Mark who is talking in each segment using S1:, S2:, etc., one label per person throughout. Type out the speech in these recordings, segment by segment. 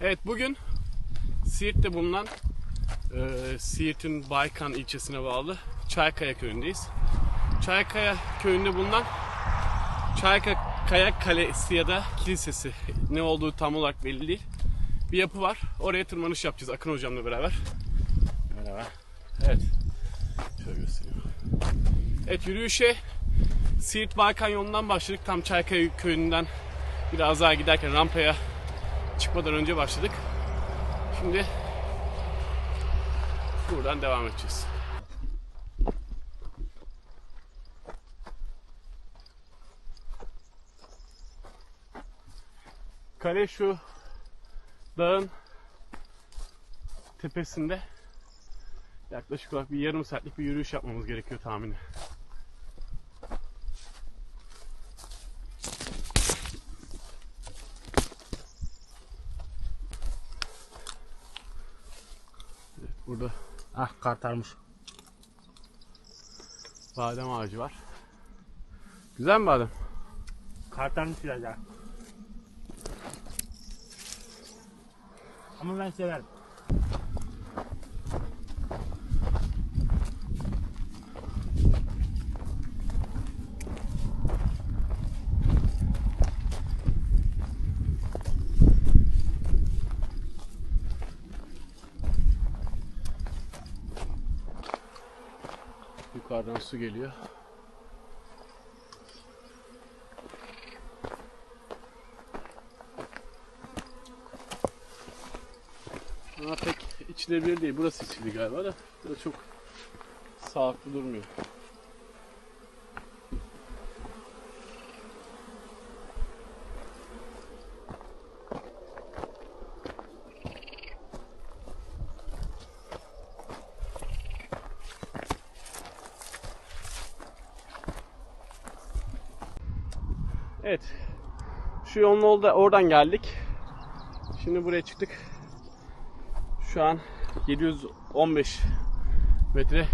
S1: Evet bugün Siirt'te bulunan e, Siirt'in Baykan ilçesine bağlı Çaykaya köyündeyiz. Çaykaya köyünde bulunan Çaykaya Kalesi ya da Kilisesi ne olduğu tam olarak belli değil. Bir yapı var. Oraya tırmanış yapacağız Akın hocamla beraber. Merhaba. Evet. Şöyle göstereyim. Evet yürüyüşe Siirt Balkan yolundan başladık. Tam Çaykaya köyünden biraz daha giderken rampaya çıkmadan önce başladık. Şimdi buradan devam edeceğiz. Kale şu dağın tepesinde yaklaşık olarak bir yarım saatlik bir yürüyüş yapmamız gerekiyor tahmini. Burada
S2: Ah kartarmış.
S1: badem ağacı var. Güzel mi badem?
S2: Kartarmış biraz ya. Ama ben severim.
S1: Yukarıdan su geliyor. Ama pek içilebilir değil. Burası içili galiba da. Burada çok sağlıklı durmuyor. Evet. Şu yolun olda oradan geldik. Şimdi buraya çıktık. Şu an 715 metre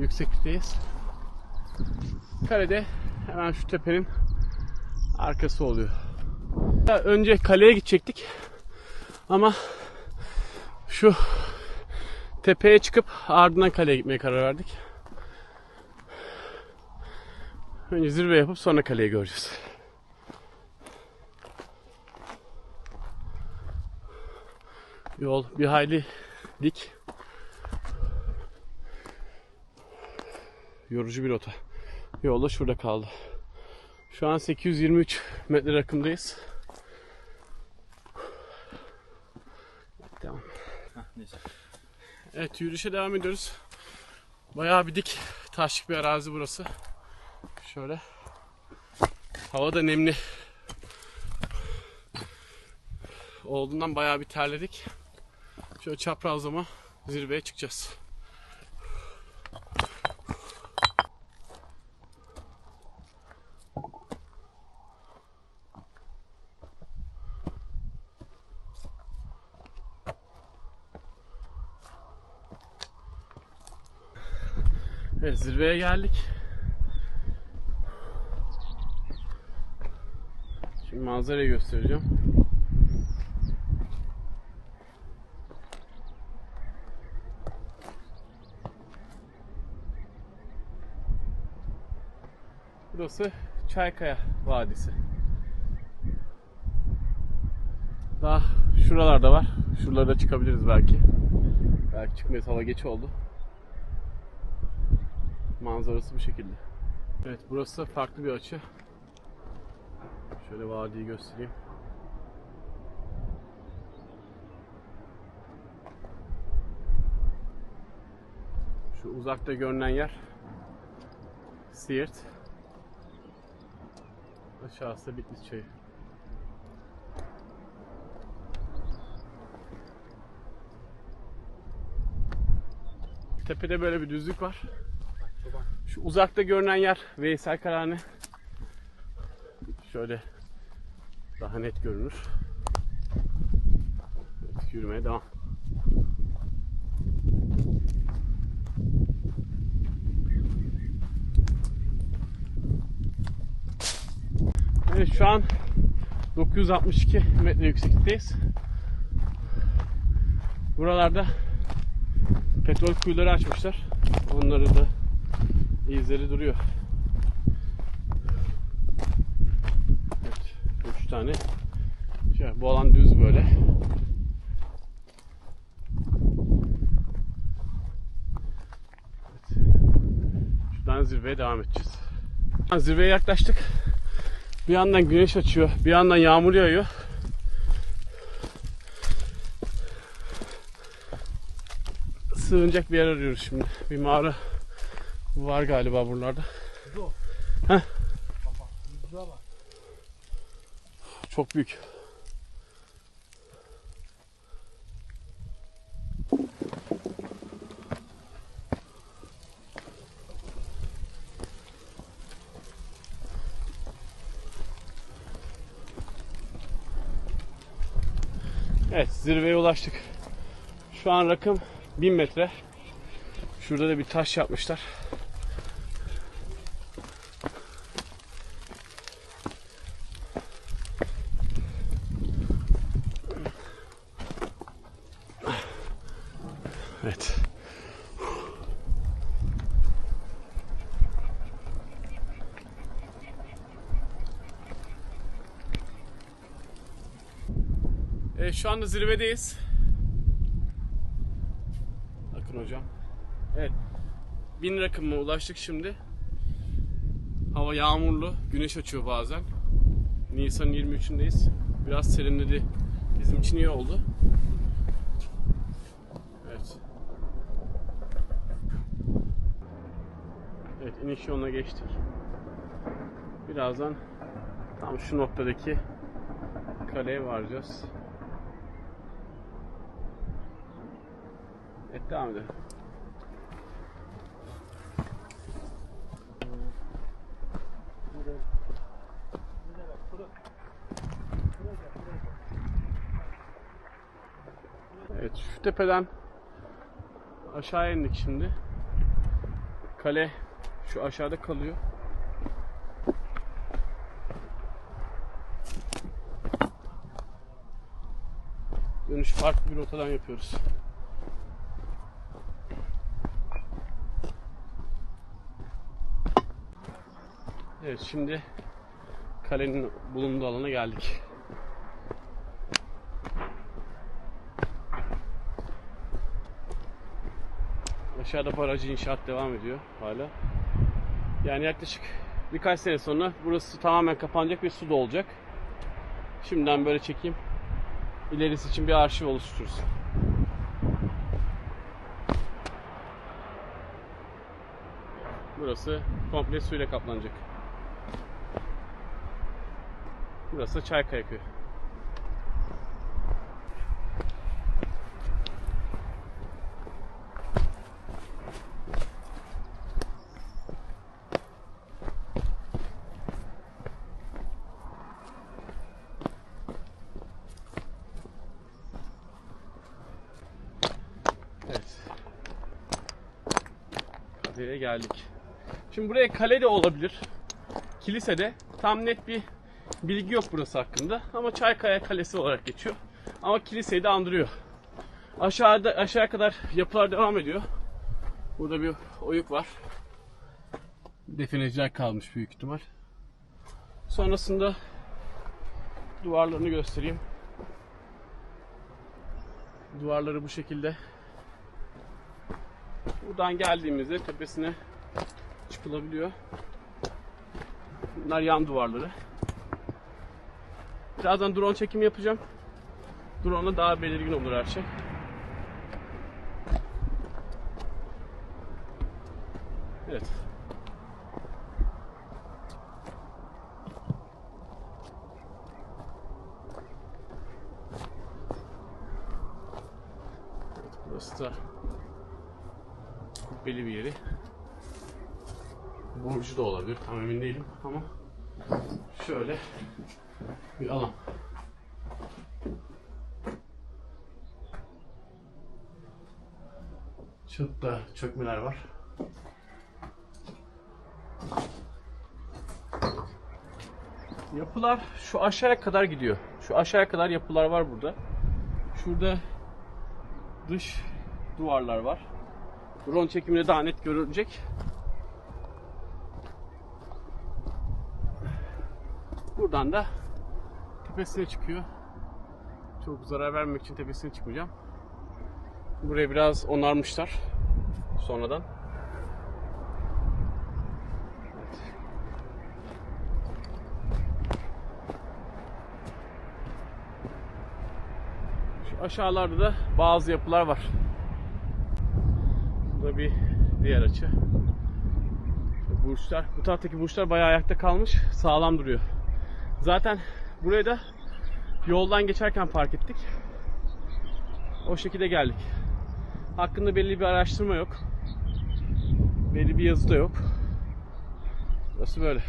S1: yükseklikteyiz. Kalede hemen şu tepenin arkası oluyor. Önce kaleye gidecektik. Ama şu tepeye çıkıp ardından kaleye gitmeye karar verdik. Önce zirve yapıp sonra kaleyi göreceğiz. Yol bir hayli dik. Yorucu bir rota. Yol da şurada kaldı. Şu an 823 metre rakımdayız. Tamam. Evet yürüyüşe devam ediyoruz. Bayağı bir dik taşlık bir arazi burası. Şöyle. Hava da nemli. Olduğundan bayağı bir terledik. Şöyle çaprazlama zirveye çıkacağız. Evet zirveye geldik. Şimdi manzarayı göstereceğim. Burası Çaykaya Vadisi. Daha şuralarda var. Şuralarda çıkabiliriz belki. Belki çıkmayız hava geç oldu. Manzarası bu şekilde. Evet burası farklı bir açı. Şöyle vadiyi göstereyim. Şu uzakta görünen yer Siirt. Aşağısı Bitlis Çayı. Tepede böyle bir düzlük var. Şu uzakta görünen yer Veysel Karahane. Şöyle daha net görünür. Evet, yürümeye devam. Evet şu an 962 metre yükseklikteyiz. Buralarda petrol kuyuları açmışlar. Onları da izleri duruyor. Evet. Üç tane. Şey, bu alan düz böyle. Evet. Şuradan zirveye devam edeceğiz. Zirveye yaklaştık. Bir yandan güneş açıyor, bir yandan yağmur yağıyor. Sığınacak bir yer arıyoruz şimdi. Bir mağara var galiba buralarda. Heh. Çok büyük. Evet zirveye ulaştık. Şu an rakım 1000 metre. Şurada da bir taş yapmışlar. Evet. Evet, şu anda zirvedeyiz. Bakın hocam. Evet. Bin rakımına ulaştık şimdi. Hava yağmurlu. Güneş açıyor bazen. Nisan 23'ündeyiz. Biraz serinledi. Bizim için iyi oldu. Evet. Evet iniş yoluna geçtik. Birazdan tam şu noktadaki kaleye varacağız. Evet devam edelim. Evet şu tepeden aşağı indik şimdi. Kale şu aşağıda kalıyor. Dönüş farklı bir rotadan yapıyoruz. Evet şimdi kalenin bulunduğu alana geldik. Aşağıda barajı inşaat devam ediyor hala. Yani yaklaşık birkaç sene sonra burası tamamen kapanacak ve su dolacak. Şimdiden böyle çekeyim. İlerisi için bir arşiv oluştururuz. Burası komple suyla kaplanacak. Burası Çaykaya Köyü. Evet. Kaleye geldik. Şimdi buraya kale de olabilir. Kilise de tam net bir bilgi yok burası hakkında ama Çaykaya Kalesi olarak geçiyor. Ama kiliseyi de andırıyor. Aşağıda aşağıya kadar yapılar devam ediyor. Burada bir oyuk var. Defineciler kalmış büyük ihtimal. Sonrasında duvarlarını göstereyim. Duvarları bu şekilde. Buradan geldiğimizde tepesine çıkılabiliyor. Bunlar yan duvarları. Birazdan drone çekimi yapacağım. Drone'la daha belirgin olur her şey. Evet. Burası da kubbeli bir yeri. Burcu da olabilir. Tam emin değilim ama şöyle bir alan. Çatıda çökmeler var. Yapılar şu aşağıya kadar gidiyor. Şu aşağıya kadar yapılar var burada. Şurada dış duvarlar var. Drone çekiminde daha net görülecek. Buradan da tepesine çıkıyor. Çok zarar vermek için tepesine çıkmayacağım. Burayı biraz onarmışlar sonradan. Aşağılarda da bazı yapılar var. Burada bir diğer açı. Burçlar, bu taraftaki burçlar bayağı ayakta kalmış, sağlam duruyor. Zaten buraya da yoldan geçerken fark ettik. O şekilde geldik. Hakkında belli bir araştırma yok. Belli bir yazı da yok. Burası böyle.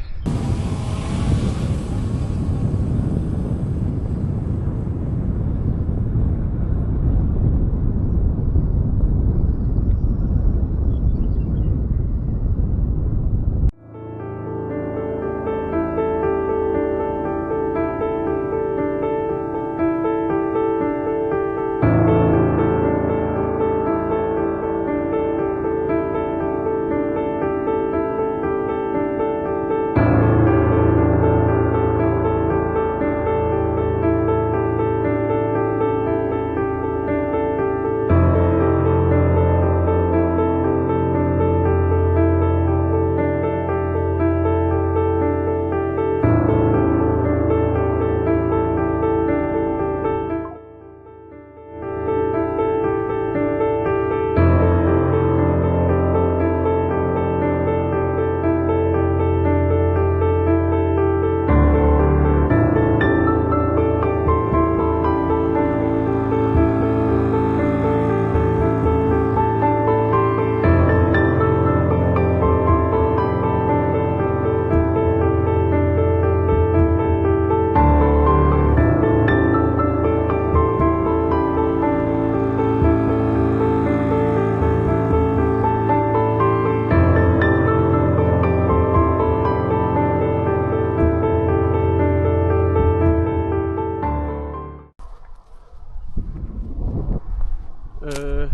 S1: Ee,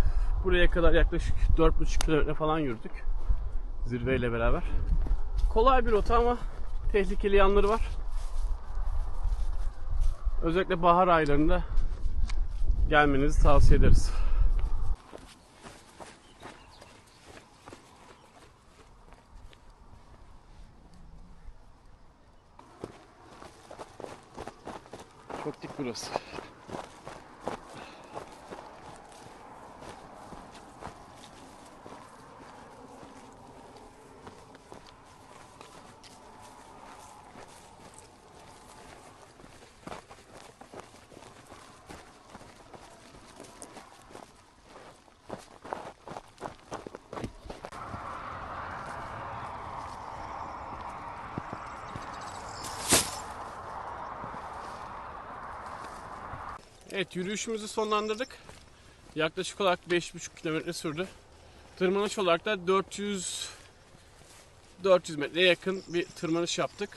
S1: buraya kadar yaklaşık 4,5 kilometre falan yürüdük. Zirveyle beraber. Kolay bir rota ama tehlikeli yanları var. Özellikle bahar aylarında gelmenizi tavsiye ederiz. Çok dik burası. Evet yürüyüşümüzü sonlandırdık. Yaklaşık olarak 5,5 kilometre sürdü. Tırmanış olarak da 400 400 metreye yakın bir tırmanış yaptık.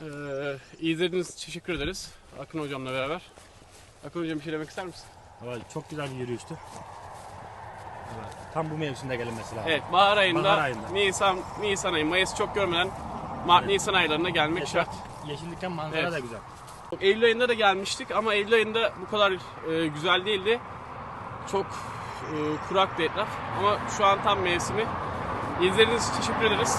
S1: Ee, izlediğiniz için teşekkür ederiz. Akın hocamla beraber. Akın hocam bir şey demek ister misin?
S2: Evet, çok güzel bir yürüyüştü. Evet, Tam bu mevsimde gelinmesi lazım.
S1: Evet bahar ayında,
S2: Bahar ayında.
S1: Nisan, Nisan ayı, Mayıs çok görmeden Mart, Nisan aylarına gelmek şart.
S2: Yeşillikten manzara
S1: Evet.
S2: da güzel.
S1: Eylül ayında da gelmiştik ama Eylül ayında bu kadar e, güzel değildi. Çok e, kuraktı etraf ama şu an tam mevsimi. İzlediğiniz için teşekkür ederiz.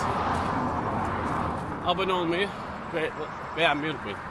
S1: Abone olmayı ve beğenmeyi unutmayın.